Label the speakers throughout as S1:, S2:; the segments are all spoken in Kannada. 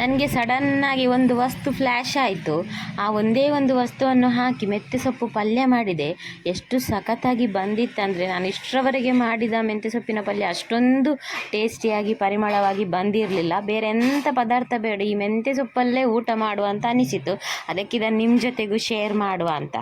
S1: ನನಗೆ ಸಡನ್ನಾಗಿ ಒಂದು ವಸ್ತು ಫ್ಲ್ಯಾಶ್ ಆಯಿತು. ಆ ಒಂದೇ ಒಂದು ವಸ್ತುವನ್ನು ಹಾಕಿ ಮೆಂತ್ಯ ಸೊಪ್ಪು ಪಲ್ಯ ಮಾಡಿದೆ. ಎಷ್ಟು ಸಖತ್ತಾಗಿ ಬಂದಿತ್ತಂದರೆ ನಾನು ಇಷ್ಟರವರೆಗೆ ಮಾಡಿದ ಮೆಂತ್ಯ ಸೊಪ್ಪಿನ ಪಲ್ಯ ಅಷ್ಟೊಂದು ಟೇಸ್ಟಿಯಾಗಿ, ಪರಿಮಳವಾಗಿ ಬಂದಿರಲಿಲ್ಲ. ಬೇರೆ ಎಂಥ ಪದಾರ್ಥ ಬೇಡ, ಈ ಮೆಂತ್ಯ ಸೊಪ್ಪಲ್ಲೇ ಊಟ ಮಾಡುವ ಅಂತ ಅನಿಸಿತು. ಅದಕ್ಕೆ ಇದನ್ನು ನಿಮ್ಮ ಜೊತೆಗೂ ಶೇರ್ ಮಾಡುವ ಅಂತ.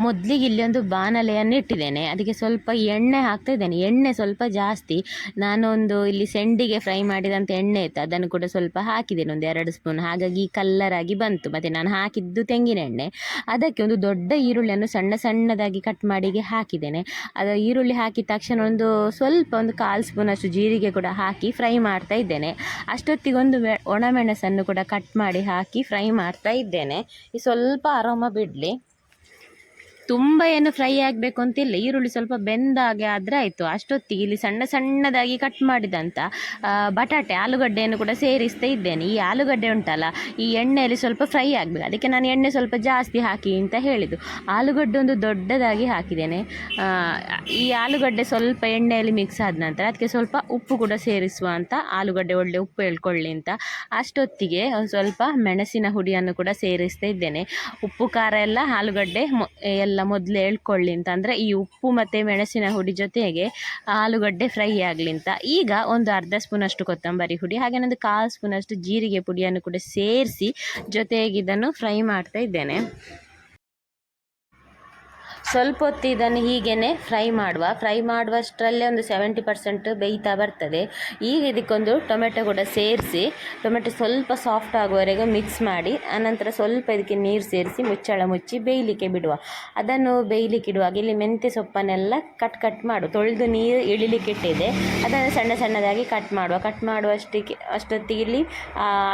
S1: ಮೊದಲಿಗೆ ಇಲ್ಲಿ ಒಂದು ಬಾಣಲೆಯನ್ನು ಇಟ್ಟಿದ್ದೇನೆ. ಅದಕ್ಕೆ ಸ್ವಲ್ಪ ಎಣ್ಣೆ ಹಾಕ್ತಾ ಇದ್ದೇನೆ. ಎಣ್ಣೆ ಸ್ವಲ್ಪ ಜಾಸ್ತಿ. ನಾನೊಂದು ಇಲ್ಲಿ ಸೆಂಡಿಗೆ ಫ್ರೈ ಮಾಡಿದಂಥ ಎಣ್ಣೆ ಇತ್ತು. ಅದನ್ನು ಕೂಡ ಸ್ವಲ್ಪ ಹಾಕಿದ್ದೇನೆ. ಒಂದು ಎರಡು ಸ್ಪೂನ್. ಹಾಗಾಗಿ ಕಲ್ಲರ್ ಆಗಿ ಬಂತು. ಮತ್ತು ನಾನು ಹಾಕಿದ್ದು ತೆಂಗಿನ ಎಣ್ಣೆ. ಅದಕ್ಕೆ ಒಂದು ದೊಡ್ಡ ಈರುಳ್ಳಿಯನ್ನು ಸಣ್ಣ ಸಣ್ಣದಾಗಿ ಕಟ್ ಮಾಡಿಗೆ ಹಾಕಿದ್ದೇನೆ. ಅದು ಈರುಳ್ಳಿ ಹಾಕಿದ ತಕ್ಷಣ ಒಂದು ಸ್ವಲ್ಪ ಒಂದು ಕಾಲು ಸ್ಪೂನಷ್ಟು ಜೀರಿಗೆ ಕೂಡ ಹಾಕಿ ಫ್ರೈ ಮಾಡ್ತಾ ಇದ್ದೇನೆ. ಅಷ್ಟೊತ್ತಿಗೆ ಒಂದು ಒಣಮೆಣಸನ್ನು ಕೂಡ ಕಟ್ ಮಾಡಿ ಹಾಕಿ ಫ್ರೈ ಮಾಡ್ತಾ ಇದ್ದೇನೆ. ಈ ಸ್ವಲ್ಪ ಆರಾಮ ಬಿಡಲಿ. ತುಂಬ ಏನು ಫ್ರೈ ಆಗಬೇಕು ಅಂತಿಲ್ಲ ಈರುಳ್ಳಿ ಸ್ವಲ್ಪ ಬೆಂದಾಗೆ ಆದರೆ ಆಯಿತು. ಅಷ್ಟೊತ್ತಿಗೆ ಇಲ್ಲಿ ಸಣ್ಣ ಸಣ್ಣದಾಗಿ ಕಟ್ ಮಾಡಿದಂಥ ಬಟಾಟೆ, ಆಲೂಗಡ್ಡೆಯನ್ನು ಕೂಡ ಸೇರಿಸ್ತಾ ಇದ್ದೇನೆ. ಈ ಆಲೂಗಡ್ಡೆ ಉಂಟಲ್ಲ, ಈ ಎಣ್ಣೆಯಲ್ಲಿ ಸ್ವಲ್ಪ ಫ್ರೈ ಆಗಬೇಕು. ಅದಕ್ಕೆ ನಾನು ಎಣ್ಣೆ ಸ್ವಲ್ಪ ಜಾಸ್ತಿ ಹಾಕಿ ಅಂತ ಹೇಳಿದ್ದು. ಆಲೂಗಡ್ಡೆ ಒಂದು ದೊಡ್ಡದಾಗಿ ಹಾಕಿದ್ದೇನೆ. ಈ ಆಲೂಗಡ್ಡೆ ಸ್ವಲ್ಪ ಎಣ್ಣೆಯಲ್ಲಿ ಮಿಕ್ಸ್ ಆದ ನಂತರ ಅದಕ್ಕೆ ಸ್ವಲ್ಪ ಉಪ್ಪು ಕೂಡ ಸೇರಿಸುವ ಅಂತ, ಆಲೂಗಡ್ಡೆ ಒಳ್ಳೆ ಉಪ್ಪು ಹೇಳ್ಕೊಳ್ಳಿ ಅಂತ ಅಷ್ಟೊತ್ತಿಗೆ ಸ್ವಲ್ಪ ಮೆಣಸಿನ ಹುಡಿಯನ್ನು ಕೂಡ ಸೇರಿಸ್ತಾ ಇದ್ದೇನೆ. ಉಪ್ಪು, ಖಾರ ಎಲ್ಲ ಆಲೂಗಡ್ಡೆ ಮೊ ಎಲ್ಲ ಮೊದಲು ಹೇಳ್ಕೊಳ್ಳಿ ಅಂತ. ಅಂದರೆ ಈ ಉಪ್ಪು ಮತ್ತು ಮೆಣಸಿನ ಹುಡಿ ಜೊತೆಗೆ ಆಲೂಗಡ್ಡೆ ಫ್ರೈ ಆಗಲಿ ಅಂತ. ಈಗ ಒಂದು ಅರ್ಧ ಸ್ಪೂನಷ್ಟು ಕೊತ್ತಂಬರಿ ಹುಡಿ, ಹಾಗೆ ಒಂದು ಕಾಲು ಸ್ಪೂನಷ್ಟು ಜೀರಿಗೆ ಪುಡಿಯನ್ನು ಕೂಡ ಸೇರಿಸಿ ಜೊತೆಗೆ ಇದನ್ನು ಫ್ರೈ ಮಾಡ್ತಾ ಇದ್ದೇನೆ. ಸ್ವಲ್ಪ ಹೊತ್ತು ಇದನ್ನು ಹೀಗೇ ಫ್ರೈ ಮಾಡುವ. ಫ್ರೈ ಮಾಡುವಷ್ಟರಲ್ಲೇ ಒಂದು ಸೆವೆಂಟಿ ಪರ್ಸೆಂಟ್ ಬೇಯ್ತಾ ಬರ್ತದೆ. ಈಗ ಇದಕ್ಕೊಂದು ಟೊಮೆಟೊ ಕೂಡ ಸೇರಿಸಿ, ಟೊಮೆಟೊ ಸ್ವಲ್ಪ ಸಾಫ್ಟ್ ಆಗುವವರೆಗೂ ಮಿಕ್ಸ್ ಮಾಡಿ, ಆನಂತರ ಸ್ವಲ್ಪ ಇದಕ್ಕೆ ನೀರು ಸೇರಿಸಿ ಮುಚ್ಚಳ ಮುಚ್ಚಿ ಬೇಯಲಿಕ್ಕೆ ಬಿಡುವ. ಅದನ್ನು ಬೇಯಲಿಕ್ಕೆ ಇಡುವಾಗ ಇಲ್ಲಿ ಮೆಂತ್ಯ ಸೊಪ್ಪನ್ನೆಲ್ಲ ಕಟ್ ಕಟ್ ಮಾಡು. ತೊಳೆದು ನೀರು ಇಳಿಲಿಕ್ಕೆ ಇಟ್ಟಿದೆ. ಅದನ್ನು ಸಣ್ಣ ಸಣ್ಣದಾಗಿ ಕಟ್ ಮಾಡುವ. ಕಟ್ ಮಾಡುವಷ್ಟಕ್ಕೆ, ಅಷ್ಟೊತ್ತಿಗೆ ಇಲ್ಲಿ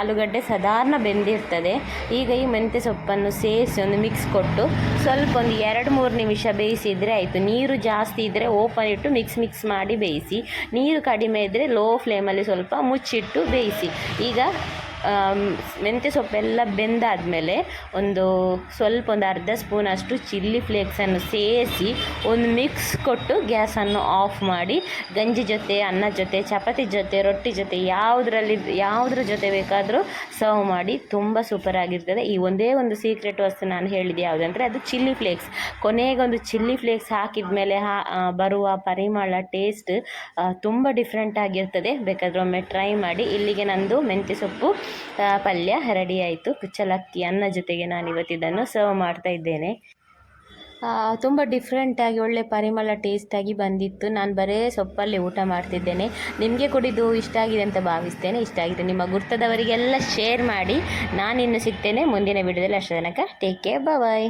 S1: ಆಲೂಗಡ್ಡೆ ಸಾಧಾರಣ ಬೆಂದಿರ್ತದೆ. ಈಗ ಈ ಮೆಂತ್ಯ ಸೊಪ್ಪನ್ನು ಸೇರಿಸಿ ಒಂದು ಮಿಕ್ಸ್ ಕೊಟ್ಟು ಸ್ವಲ್ಪ ಒಂದು ಎರಡು ಮೂರು ನಿಮಿಷ ಬೇಯಿಸಿದರೆ ಆಯಿತು. ನೀರು ಜಾಸ್ತಿ ಇದ್ದರೆ ಓಪನ್ ಇಟ್ಟು ಮಿಕ್ಸ್ ಮಿಕ್ಸ್ ಮಾಡಿ ಬೇಯಿಸಿ. ನೀರು ಕಡಿಮೆ ಇದ್ದರೆ ಲೋ ಫ್ಲೇಮಲ್ಲಿ ಸ್ವಲ್ಪ ಮುಚ್ಚಿಟ್ಟು ಬೇಯಿಸಿ. ಈಗ ಮೆಂತ್ಯ ಸೊಪ್ಪೆಲ್ಲ ಬೆಂದಾದಮೇಲೆ ಒಂದು ಸ್ವಲ್ಪ ಒಂದು ಅರ್ಧ ಸ್ಪೂನಷ್ಟು ಚಿಲ್ಲಿ ಫ್ಲೇಕ್ಸನ್ನು ಸೇರಿಸಿ ಒಂದು ಮಿಕ್ಸ್ ಕೊಟ್ಟು ಗ್ಯಾಸನ್ನು ಆಫ್ ಮಾಡಿ ಗಂಜಿ ಜೊತೆ, ಅನ್ನ ಜೊತೆ, ಚಪಾತಿ ಜೊತೆ, ರೊಟ್ಟಿ ಜೊತೆ ಯಾವುದರಲ್ಲಿ ಯಾವುದ್ರ ಜೊತೆ ಬೇಕಾದರೂ ಸರ್ವ್ ಮಾಡಿ ತುಂಬ ಸೂಪರ್ ಆಗಿರ್ತದೆ. ಈ ಒಂದೇ ಒಂದು ಸೀಕ್ರೆಟ್ ವಸ್ತು ನಾನು ಹೇಳಿದೆ ಯಾವುದಂದರೆ ಅದು ಚಿಲ್ಲಿ ಫ್ಲೇಕ್ಸ್. ಕೊನೆಗೊಂದು ಚಿಲ್ಲಿ ಫ್ಲೇಕ್ಸ್ ಹಾಕಿದ ಮೇಲೆ ಹಾ ಬರುವ ಪರಿಮಳ ಟೇಸ್ಟ್ ತುಂಬ ಡಿಫ್ರೆಂಟ್ ಆಗಿರ್ತದೆ. ಬೇಕಾದರೆ ಒಮ್ಮೆ ಟ್ರೈ ಮಾಡಿ. ಇಲ್ಲಿಗೆ ನಂದು ಮೆಂತ್ಯ ಸೊಪ್ಪು ಪಲ್ಯ ರೆಡಿ ಆಯಿತು. ಕುಚ್ಚಲಕ್ಕಿ ಅನ್ನ ಜೊತೆಗೆ ನಾನು ಇವತ್ತಿದನ್ನು ಸರ್ವ್ ಮಾಡ್ತಾ ಇದ್ದೇನೆ. ತುಂಬ ಡಿಫ್ರೆಂಟಾಗಿ ಒಳ್ಳೆ ಪರಿಮಳ ಟೇಸ್ಟಾಗಿ ಬಂದಿತ್ತು. ನಾನು ಬರೇ ಸೊಪ್ಪಲ್ಲಿ ಊಟ ಮಾಡ್ತಿದ್ದೇನೆ. ನಿಮಗೆ ಕುಡಿದು ಇಷ್ಟ ಆಗಿದೆ ಅಂತ ಭಾವಿಸ್ತೇನೆ. ಇಷ್ಟ ಆಗಿದೆ. ನಿಮ್ಮ ಗುರ್ತದವರಿಗೆಲ್ಲ ಶೇರ್ ಮಾಡಿ ನಾನಿನ್ನು ಸಿಗ್ತೇನೆ ಮುಂದಿನ ವಿಡಿಯೋದಲ್ಲಿ ಅಷ್ಟು ತನಕ ಟೇಕ್ ಕೇರ್ ಬಾಯ್